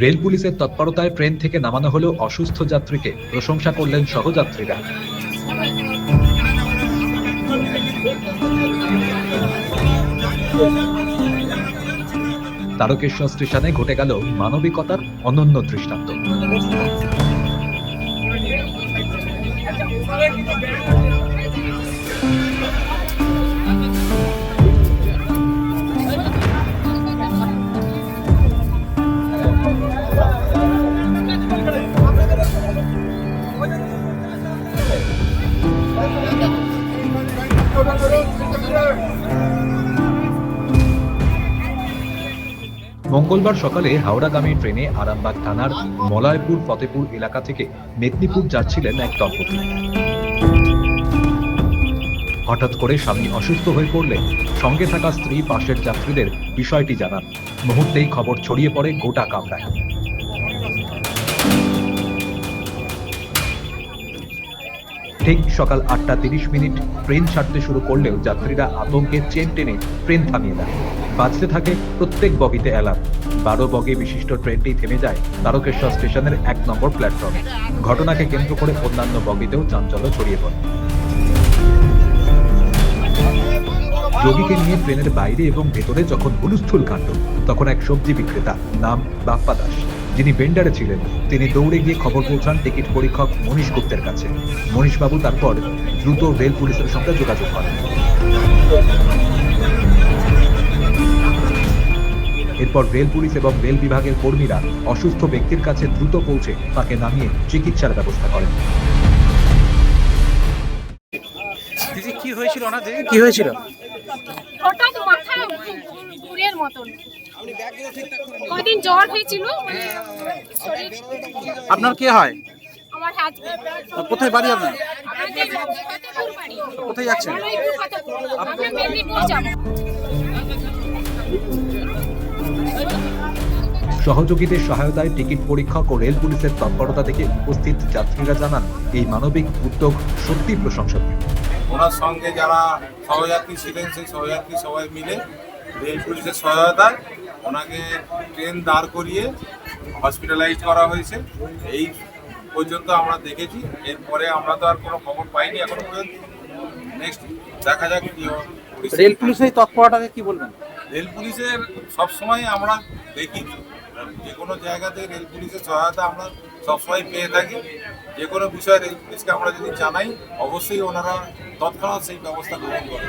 Rail পুলিশের তৎপরতায় train থেকে নামানো হলো অসুস্থ যাত্রীকে প্রশংসা করলেন সহযাত্রীরা। তারকেশ্বর স্টেশনে ঘটে গেল মানবিকতার অনন্য দৃষ্টান্ত। মঙ্গলবার সকালে হাওড়াগামী ট্রেনে আরামবাগ থানার মলয়পুর ফতেপুর এলাকা থেকে মেদিনীপুর যাচ্ছিলেন এক দম্পতি। হঠাৎ করে স্বামী অসুস্থ হয়ে পড়লে সঙ্গে থাকা স্ত্রী পাশের যাত্রীদের বিষয়টি জানান। মুহূর্তেই খবর ছড়িয়ে পড়ে গোটা কামরায়। ঠিক সকাল আটটা তিরিশ মিনিট ট্রেন ছাড়তে শুরু করলেও যাত্রীরা আতঙ্কে চেন টেনে ট্রেন থামিয়ে দেয় বাজতে থাকে প্রত্যেক বগিতে অ্যালার্ম। বারো বগে বিশিষ্ট ট্রেনটি থেমে যায় তারকেশ্বর স্টেশনের এক নম্বর প্ল্যাটফর্মে। ঘটনাকে কেন্দ্র করে অন্যান্য বগিতেও চাঞ্চল্য ছড়িয়ে পড়ে। রোগীকে নিয়ে ট্রেনের বাইরে এবং ভেতরে যখন হুলস্থুল কাণ্ড, তখন এক সবজি বিক্রেতা নাম বাপ্পা দাস, যিনি বেন্ডারে ছিলেন, তিনি দৌড়ে গিয়ে খবর পৌঁছান টিকিট পরীক্ষক মনীশ গুপ্তের কাছে। মনীষবাবু তারপর দ্রুত রেল পুলিশের সঙ্গে যোগাযোগ করেন। এরপর রেল পুলিশ এবং রেল বিভাগের কর্মীরা অসুস্থ ব্যক্তির কাছে দ্রুত পৌঁছে তাকে নামিয়ে চিকিৎসার ব্যবস্থা করেন। দিদি কি হয়েছিল ওনাদের কি হয়েছিল? হঠাৎ মাথা ঘুরের মতন। কদিন জ্বর হয়েছিল মানে আপনার কে হয়? আমার হাজবেন্ড কোথায় বাড়ি আপনার? কোথায় যাচ্ছেন? মলয়পুর ফতেপুর আমরা মেদিনীপুর যাব। সহযোগীদের সহায়তায় টিকিট পরীক্ষক ও রেল পুলিশের তৎপরতা থেকে উপস্থিত যাত্রীরা জানান এই মানবিক উদ্যোগ সত্যি প্রশংসনীয়। ওনার সঙ্গে যারা সহযাত্রী ছিলেন সেই সহযাত্রী সবাই মিলে রেল পুলিশের সহায়তায় ওনাকে ট্রেন দাঁড় করিয়ে হসপিটালাইজ করা হয়েছে। এই পর্যন্ত আমরা দেখেছি এরপরে আমরা তো আর কোনো খবর পাইনি এখনও পর্যন্ত। নেক্সট দেখা যাক কি রেল পুলিশের তৎপরতাকে কি বলবেন? রেল পুলিশের সবসময় আমরা দেখি। যে কোনো জায়গাতে রেল পুলিশের সহায়তা আমরা সবসময় পেয়ে থাকি। যে কোনো বিষয়ে রেল পুলিশকে আমরা যদি জানাই, অবশ্যই ওনারা তৎক্ষণাৎ সেই ব্যবস্থা গ্রহণ করে